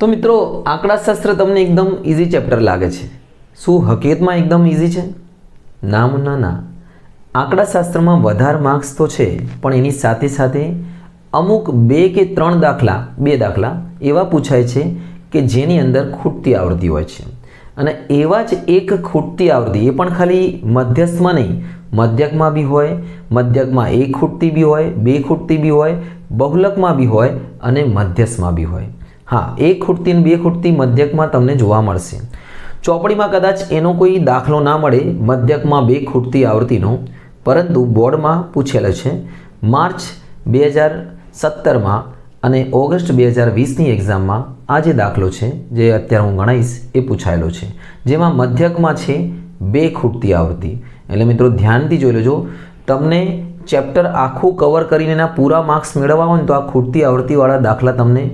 તો મિત્રો, આંકડાશાસ્ત્ર તમને એકદમ ઇઝી ચેપ્ટર લાગે છે. શું હકીકતમાં એકદમ ઇઝી છે? ના ના ના. આંકડાશાસ્ત્રમાં વધારે માર્ક્સ તો છે, પણ એની સાથે સાથે અમુક બે કે ત્રણ દાખલા, બે દાખલા એવા પૂછાય છે કે જેની અંદર ખૂટતી આવૃત્તિ હોય છે. અને એવા જ એક ખૂટતી આવૃત્તિ, એ પણ ખાલી મધ્યસ્થમાં નહીં, મધ્યકમાં બી હોય, મધ્યકમાં એક ખૂટતી બી હોય, બે ખૂટતી બી હોય, બહુલકમાં બી હોય અને મધ્યસ્થમાં બી હોય. હા, એક ખૂટતી અને બે ખૂટતી મધ્યકમાં તમને જોવા મળશે. ચોપડીમાં કદાચ એનો કોઈ દાખલો ના મળે, મધ્યકમાં બે ખૂટતી આવૃત્તિનો, પરંતુ બોર્ડમાં પૂછેલો છે, માર્ચ બે હજાર સત્તરમાં અને ઓગસ્ટ બે હજાર વીસની એક્ઝામમાં આ જે દાખલો છે, જે અત્યારે હું ગણાવીશ એ પૂછાયેલો છે. જેમાં મધ્યકમાં છે બે ખૂટતી આવૃત્તિ. એટલે મિત્રો ધ્યાનથી જોઈ લેજો, તમને ચેપ્ટર આખું કવર કરીને એના પૂરા માર્ક્સ મેળવવા હોય ને તો આ ખૂટતી આવૃત્તિવાળા દાખલા તમને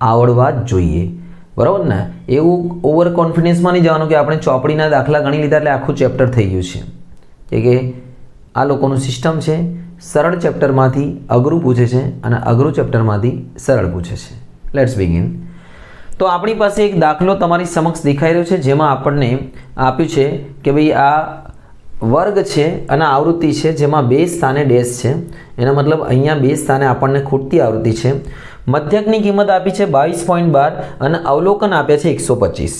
આવડવા જોઈએ. બરાબર ને? એવું ઓવર કોન્ફિડન્સમાં નહીં જવાનું કે આપણે ચોપડીના દાખલા ગણી લીધા એટલે આખું ચેપ્ટર થઈ ગયું છે. કે આ લોકોનું સિસ્ટમ છે, સરળ ચેપ્ટરમાંથી અઘરું પૂછે છે અને અઘરું ચેપ્ટરમાંથી સરળ પૂછે છે. લેટ્સ બિગિન તો આપણી પાસે એક દાખલો તમારી સમક્ષ દેખાઈ રહ્યો છે, જેમાં આપણને આપ્યું છે કે ભાઈ આ વર્ગ છે અને આવૃત્તિ છે, જેમાં બે સ્થાને ડેશ છે. એનો મતલબ અહીંયા બે સ્થાને આપણને ખૂટતી આવૃત્તિ છે. મધ્યકની કિંમત આપી છે બાવીસ પોઈન્ટ બાર અને અવલોકન આપ્યા છે એકસો પચીસ.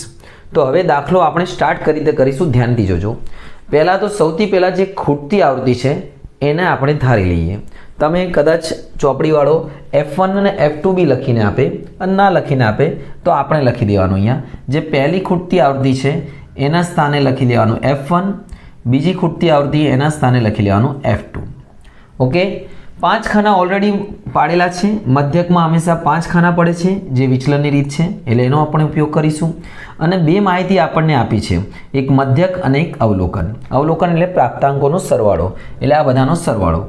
તો હવે દાખલો આપણે સ્ટાર્ટ કરી રીતે કરીશું. ધ્યાનથી જોજો. પહેલાં તો સૌથી પહેલાં જે ખૂટતી આવૃત્તિ છે, એને આપણે ધારી લઈએ. તમે કદાચ ચોપડીવાળો એફ વન અને એફ ટુ બી લખીને આપે અને ના લખીને આપે, તો આપણે લખી દેવાનું અહીંયા. જે પહેલી ખૂટતી આવૃત્તિ છે, એના સ્થાને લખી દેવાનું એફ વન બીજી ખૂટતી આવૃત્તિ, એના સ્થાને લખી લેવાનું એફ ટુ ઓકે પાંચ ખાના ઓલરેડી પાડેલા છે. મધ્યકમાં હંમેશા પાંચ ખાના પડે છે, જે વિચલનની રીત છે, એટલે એનો આપણે ઉપયોગ કરીશું. અને બે માહિતી આપણને આપી છે. એક મધ્યક અને એક અવલોકન. અવલોકન એટલે પ્રાપ્તાંકોનો સરવાળો. એટલે આ બધાનો સરવાળો.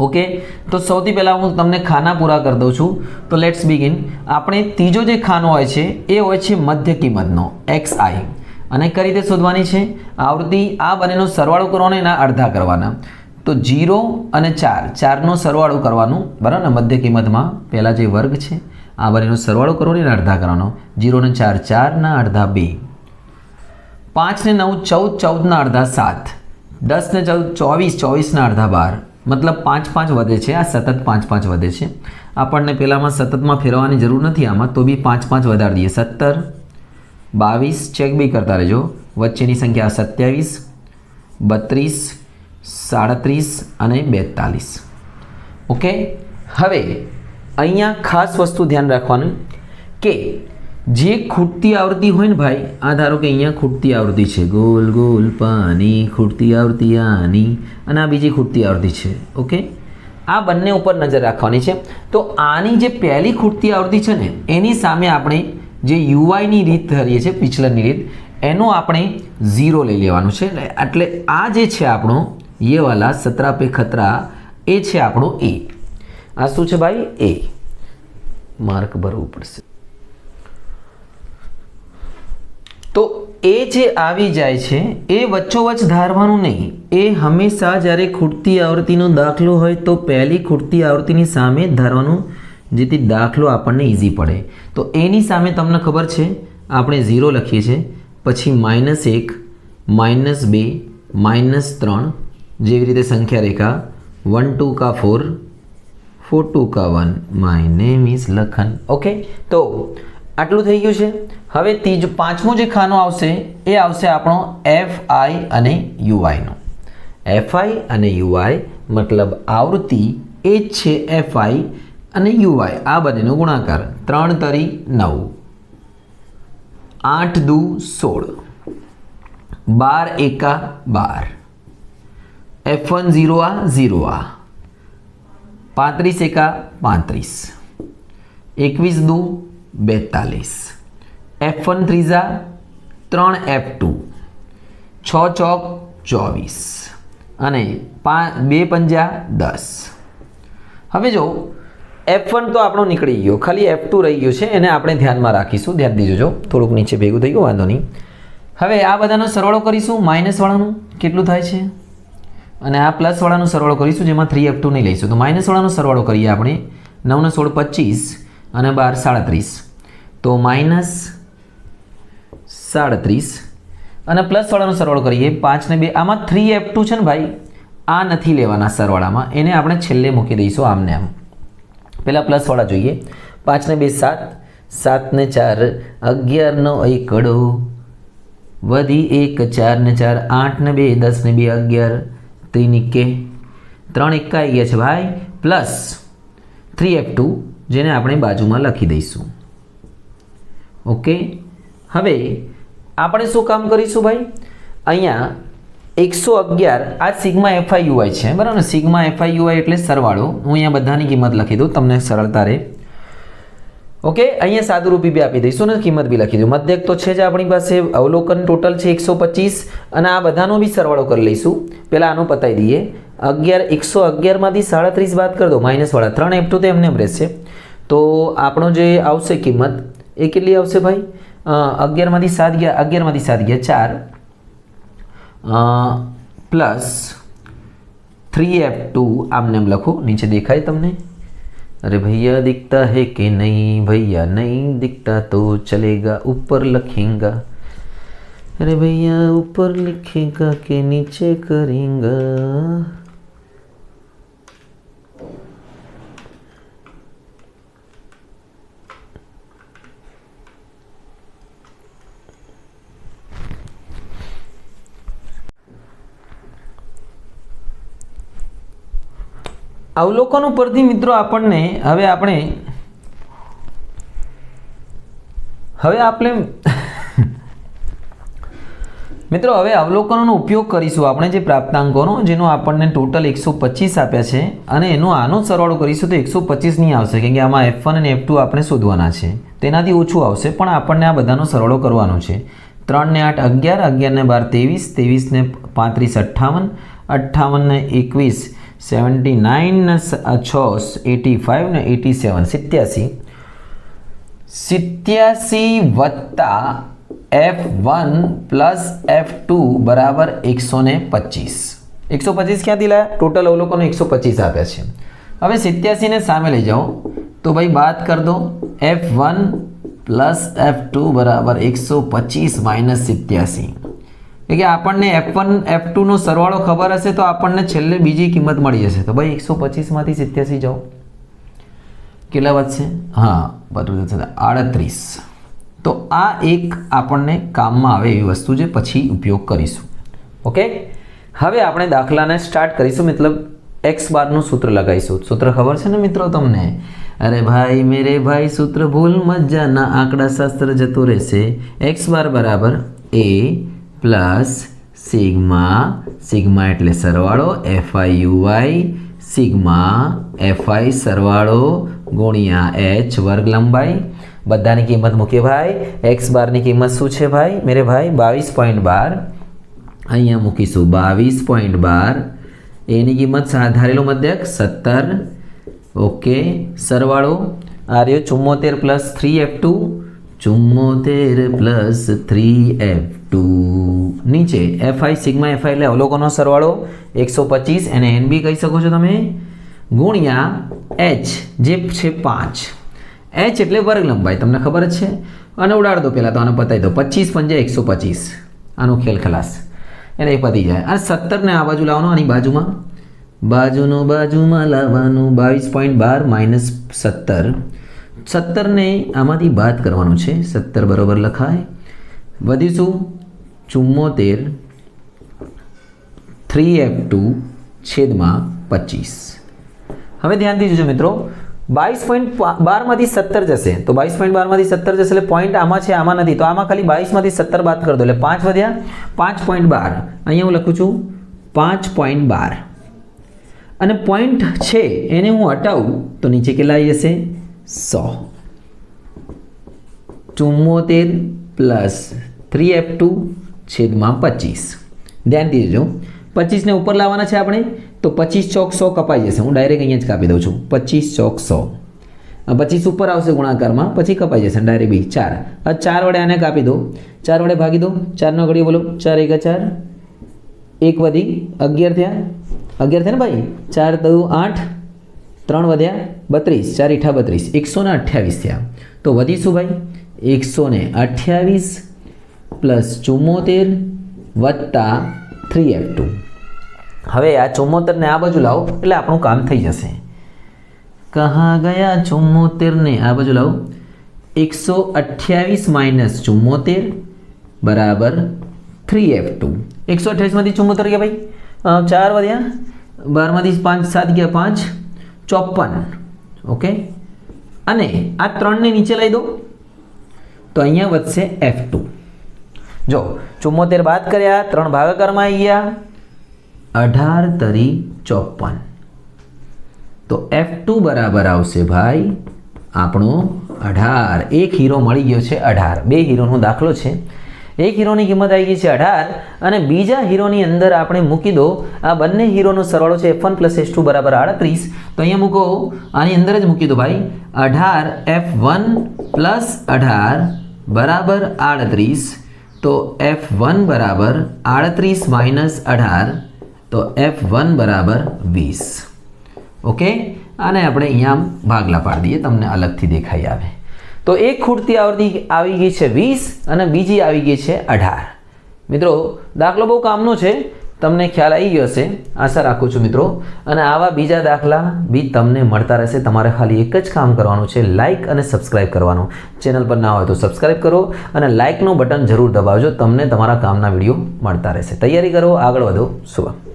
ઓકે? તો સૌથી પહેલાં હું તમને ખાના પૂરા કરી દઉં છું. તો લેટ્સ બિગિન આપણે ત્રીજો જે ખાનો હોય છે, એ હોય છે મધ્ય કિંમતનો એક્સ આઈ અને કઈ રીતે શોધવાની છે? આવૃત્તિ આ બંનેનો સરવાળો કરવાનો એના અડધા કરવાના. તો જીરો અને ચાર. ચારનો સરવાળો કરવાનું, બરાબર? ને મધ્ય કિંમતમાં પહેલાં જે વર્ગ છે, આ બંનેનો સરવાળો કરવાનો એને અડધા કરવાનો. જીરો ને ચાર ચારના અડધા બે. પાંચ ને નવ, ચૌદ ચૌદના અડધા સાત. દસ ને ચૌદ, ચોવીસ ચોવીસના અડધા બાર. મતલબ પાંચ પાંચ વધે છે. આ સતત પાંચ પાંચ વધે છે. આપણને પહેલાંમાં સતતમાં ફેરવવાની જરૂર નથી આમાં, તો બી પાંચ પાંચ વધારી દઈએ. સત્તર, બાવીસ, ચેક બી કરતા રહેજો. વચ્ચેની સંખ્યા સત્યાવીસ, બત્રીસ સાડત્રીસ અને બેતાલીસ. ઓકે? હવે અહીંયા ખાસ વસ્તુ ધ્યાન રાખવાનું કે જે ખૂટતી આવૃત્તિ હોય ને ભાઈ, આ ધારો કે અહીંયા ખૂટતી આવૃત્તિ છે. ગોલ ગોલ, પાની, ખૂટતી આવૃત્તિ, આની અને આ બીજી ખૂટતી આવૃત્તિ છે. ઓકે? આ બંને ઉપર નજર રાખવાની છે. તો આની જે પહેલી ખૂટતી આવૃત્તિ છે ને, એની સામે આપણે જે યુઆઈની રીત ધરીએ છીએ પિછલનની રીત, એનો આપણે ઝીરો લઈ લેવાનું છે. એટલે આ જે છે આપણો ये વાલા સતરા પે ખતરા, એ છે આપણો એ. આ શું છે ભાઈ? એ. માર્ક ભરવું પડશે. તો એ જે આવી જાય છે, એ વચ્ચોવચ્ચ ધારવાનું નહીં. એ હંમેશા જ્યારે ખૂટતી આવૃત્તિનો દાખલો હોય તો પહેલી ખૂટતી આવૃત્તિની સામે ધારવાનું જેથી દાખલો આપણને ઇઝી પડે. તો એની સામે તમને ખબર છે, આપણે ઝીરો લખીએ છીએ, પછી માઇનસ એક માઇનસ બે માઇનસ ત્રણ જેવી રીતે સંખ્યા રેખા વન ટુ કા ફોર ફોર ટુ કા one my name is Lakhan. Okay તો આટલું થઈ ગયું છે. હવે ત્રીજું પાંચમો જે ખાનો આવશે, એ આવશે આપણો એફ આઈ અને યુઆઈનો એફ આઈ અને યુઆઈ મતલબ આવૃત્તિ એ જ છે એફ આઈ અને યુઆઈ આ બંનેનો ગુણાકાર. ત્રણ તરી નવ. આઠ દુ સોળ. બાર એકા બાર. એફ વન ઝીરો આ ઝીરો આ પાંત્રીસ એકા પાંત્રીસ. એકવીસ દુ બેતાલીસ. એફ વન ત્રીજા ત્રણ એફ ટુ છ ચોક ચોવીસ. અને પા, બે પંજા દસ. હવે જો એફ વન તો આપણો નીકળી ગયો. ખાલી એફ ટુ રહી ગયો છે, એને આપણે ધ્યાનમાં રાખીશું. ધ્યાન દીજો જો, થોડુંક નીચે ભેગું થઈ ગયું, વાંધો નહીં. હવે આ બધાનો સરવાળો કરીશું માઇનસવાળાનું કેટલું થાય છે? અને આ પ્લસવાળાનો સરવાળો કરીશું, જેમાં થ્રી એફ ટુ નહીં લઈશું. તો માઇનસવાળાનો સરવાળો કરીએ આપણે નવને સોળ પચીસ અને બાર સાડત્રીસ. તો માઇનસ સાડત્રીસ. અને પ્લસવાળાનો સરવાળો કરીએ પાંચ ને બે. આમાં થ્રી એફ ટુ છે ને ભાઈ? આ નથી લેવાના સરવાળામાં. એને આપણે છેલ્લે મૂકી દઈશું આમને આમ. પહેલાં પ્લસવાળા જોઈએ. પાંચ ને બે સાત. સાત ને ચાર. અગિયારનો એકડો. વધી એક, ચાર ને ચાર. આઠ ને બે, દસ ને બે, અગિયાર. ત્રિનિકે ત્રણ એકા આવી ગયા છે ભાઈ, પ્લસ થ્રી એફ ટુ, જેને આપણે બાજુમાં લખી દઈશું. ઓકે? હવે આપણે શું કામ કરીશું ભાઈ? અહીંયા એકસો અગિયાર, આ સિગ્મા એફઆઈ યુઆઈ છે, બરાબર? સિગ્મા એફઆઈ યુઆઈ એટલે સરવાળો. હું અહીંયા બધાની કિંમત લખી દઉં, તમને સરળતા રહે. ઓકે, અહીંયા સાદુરૂપી બી આપી દઈશું ને કિંમત બી લખી દઉં. મધ્યક તો છે જ આપણી પાસે અવલોકન ટોટલ છે એકસો પચીસ અને આ બધાનો બી સરવાળો કરી લઈશું. પહેલાં આનો પતાવી દઈએ. અગિયાર, એકસો અગિયારમાંથી સાડત્રીસ બાદ કરી દો. માઇનસવાળા ત્રણ એપટું તો એમને એમ રહેશે. તો આપણો જે આવશે કિંમત, એ કેટલી આવશે ભાઈ? અગિયારમાંથી સાત ગયા અગિયારમાંથી સાત ગયા, ચાર. પ્લસ થ્રી એફ ટુ, આમને એમ લખો. નીચે દેખાય તમને. अरे भैया, दिखता है कि नहीं? भैया, नहीं दिखता तो चलेगा, ऊपर लिखेगा। अरे भैया, ऊपर लिखेगा के नीचे करेगा। અવલોકન પરથી મિત્રો આપણને હવે આપણે હવે આપણે મિત્રો હવે અવલોકનોનો ઉપયોગ કરીશું આપણે જે પ્રાપ્તાંકોનો, જેનો આપણને ટોટલ એકસો પચીસ આપ્યા છે અને એનો આનો સરવાળો કરીશું તો એકસો પચીસ નહીં આવશે કેમ કે આમાં એફ અને એફ આપણે શોધવાના છે. તેનાથી ઓછું આવશે પણ આપણને આ બધાનો સરવાળો કરવાનો છે. ત્રણને આઠ અગિયાર અગિયારને બાર ત્રેવીસ ત્રેવીસને પાંત્રીસ અઠ્ઠાવન અઠ્ઠાવનને એકવીસ સેવન્ટી નાઇન ને છ એટી ફાઇવ ને એટી સેવન સિત્યાસી સિત્યાસી વત્તા F one plus F two બરાબર એકસો ને પચીસ એકસો પચીસ ક્યાંથી લાયા ટોટલ અવલોકનો એકસો પચીસ આપ્યા છે હવે સિત્યાસીને સામે લઈ જાઓ તો ભાઈ બાદ કર દો F one plus F two બરાબર એકસો પચીસ માઇનસ સિત્યાસી એટલે કે આપણને એફ વન એફ સરવાળો ખબર હશે તો આપણને છેલ્લે બીજી કિંમત મળી જશે. તો ભાઈ એકસો પચીસમાંથી સિત્યાસી જાઓ. કેટલા વધશે? હા, બરાબર આડત્રીસ. તો આ એક આપણને કામમાં આવે એવી વસ્તુ છે, પછી ઉપયોગ કરીશું. ઓકે? હવે આપણે દાખલાને સ્ટાર્ટ કરીશું, મતલબ એક્સ બારનું સૂત્ર લગાવીશું. સૂત્ર ખબર છે ને મિત્રો તમને? અરે ભાઈ, મેરે ભાઈ, સૂત્ર ભૂલ મજાના આંકડા શાસ્ત્ર જતું રહેશે. એક્સ બાર બરાબર એ પ્લસ સિગ્મા સિગ્મા એટલે સરવાળો એફઆઈ યુવાય સિગ્મા એફઆઈ સરવાળો, ગુણ્યા એચ વર્ગ લંબાઈ. બધાની કિંમત મૂકીએ ભાઈ. એક્સ બારની કિંમત શું છે ભાઈ? મેરે ભાઈ બાવીસ પોઈન્ટ બાર. અહીંયા મૂકીશું બાવીસ પોઈન્ટ બાર. એની કિંમત ધારેલો મધ્યક સત્તર. ઓકે, સરવાળો. આ રહ્યો ચુમ્મોતેર પ્લસ થ્રી એફ ટુ ચુમ્મોતેર પ્લસ થ્રી એફ ટુ નીચે F I sigma F I એટલે અવલોકનો સરવાળો એકસો પચીસ એને એન બી કહી શકો છો તમે? ગુણ્યા એચ જે છે પાંચ. એચ એટલે વર્ગ લંબાઈ તમને ખબર જ છે? અને ઉડાડ દો પહેલાં તો આને પતાવી દો. પચીસ પંજા એકસો પચીસ. આનો ખેલ ખલાસ. એટલે એ પતી જાય. અને સત્તરને આ બાજુ લાવવાનો, આની બાજુમાં? બાજુનો બાજુમાં લાવવાનું, બાવીસ પોઈન્ટ બાર માઇનસ સત્તર. સત્તરને આમાંથી બાદ કરવાનું છે. સત્તર બરાબર લખાય. વધીશું. ચુમ્મોતેર, થ્રી એફ ટુ, છેદમાં પચીસ. હવે ધ્યાનથી જોજો મિત્રો, બાવીસ પોઈન્ટ બારમાંથી સત્તર જશે. તો બાવીસ પોઈન્ટ બારમાંથી સત્તર જશે એટલે પોઈન્ટ આમાં છે, આમાં નથી. તો આમાં ખાલી બાવીસમાંથી સત્તર બાદ કરી દો એટલે પાંચ વધ્યા, પાંચ પોઈન્ટ બાર. અહીંયા હું લખું છું, પાંચ પોઈન્ટ બાર. અને પોઈન્ટ છે, એને હું હટાવું, તો નીચે કેટલા આવી જશે? સો. ચુમ્મોતેર પ્લસ થ્રી એફ ટુ છેદમાં પચીસ. ધ્યાન દીધો પચીસને ઉપર લાવવાના છે આપણે? તો પચીસ ચોક સો કપાઈ જશે. હું ડાયરેક્ટ અહીંયા જ કાપી દઉં છું. પચીસ ચોક સો. પચીસ ઉપર આવશે ગુણાકારમાં, પછી કપાઈ જશે. ડાયરેક્ટ બી, ચાર. આ ચાર વડે આને કાપી દો. ચાર વડે ભાગી દો. ચારનો ઘડી બોલો. ચાર એક ચાર. એક વધી અગિયાર થયા. અગિયાર થયા ને ભાઈ? ચાર દુ આઠ. ત્રણ વધ્યા બત્રીસ. ચાર ઈઠા બત્રીસ. એકસો ને અઠ્યાવીસ થયા. તો વધીશું ભાઈ? એકસો ને અઠ્યાવીસ. પ્લસ ચુમ્મોતેર વત્તા થ્રી એફ ટુ. હવે આ ચુમ્મોતેરને આ બાજુ લાવો, એટલે આપણું કામ થઈ જશે. કહા ગયા ચુમ્મોતેરને? આ બાજુ લાવો. એકસો અઠ્યાવીસ માઇનસ ચુમ્મોતેર બરાબર થ્રી એફ ટુ. એકસો અઠ્યાવીસમાંથી ચુમ્મોતેર ગયા ભાઈ? ચાર વધ્યા. બારમાંથી પાંચ, સાત ગયા પાંચ. ચોપન. ઓકે? અને આ ત્રણને નીચે લઈ દો. તો અહીંયા વધશે એફ ટુ. જો, ચુમ્મોતેર બાદ કર્યા, ત્રણ ભાગાકારમાં આવી ગયા. અઢાર તરી ચોપન. તો એફ ટુ બરાબર આવશે ભાઈ, આપણો અઢાર. એક હીરો મળી ગયો છે અઢાર. બે હીરોનો દાખલો છે. એક હીરોની કિંમત આવી ગઈ છે અઢાર અને બીજા હીરોની અંદર આપણે મૂકી દો, આ બંને હીરોનો સરવાળો છે F one plus S two બરાબર આડત્રીસ. તો અહીંયા મૂકો, આની અંદર જ મૂકી દો ભાઈ. અઢાર એફ વન પ્લસ અઢાર બરાબર આડત્રીસ. તો એફ વન બરાબર આડત્રીસ માઇનસ અઢાર, તો એફ વન બરાબર વીસ. ઓકે આને આપણે અહીંયા ભાગલા પાડી દઈએ, તમને અલગથી દેખાઈ આવે. તો એક ખૂટતી આવડતી આવી ગઈ છે વીસ અને બીજી આવી ગઈ છે અઢાર. મિત્રો, દાખલો બહુ કામનો છે. તમને ખ્યાલ આવી ગયો હશે? આશા રાખું છું મિત્રો. અને આવા બીજા દાખલા બી તમને મળતા રહેશે. તમારે ખાલી એક જ કામ કરવાનું છે લાઇક અને સબસ્ક્રાઇબ કરવાનું. ચેનલ પર ના હોય તો સબસ્ક્રાઇબ કરો અને લાઇકનું બટન જરૂર દબાવજો. તમને તમારા કામના વીડિયો મળતા રહેશે. તૈયારી કરો, આગળ વધો. શુભમ.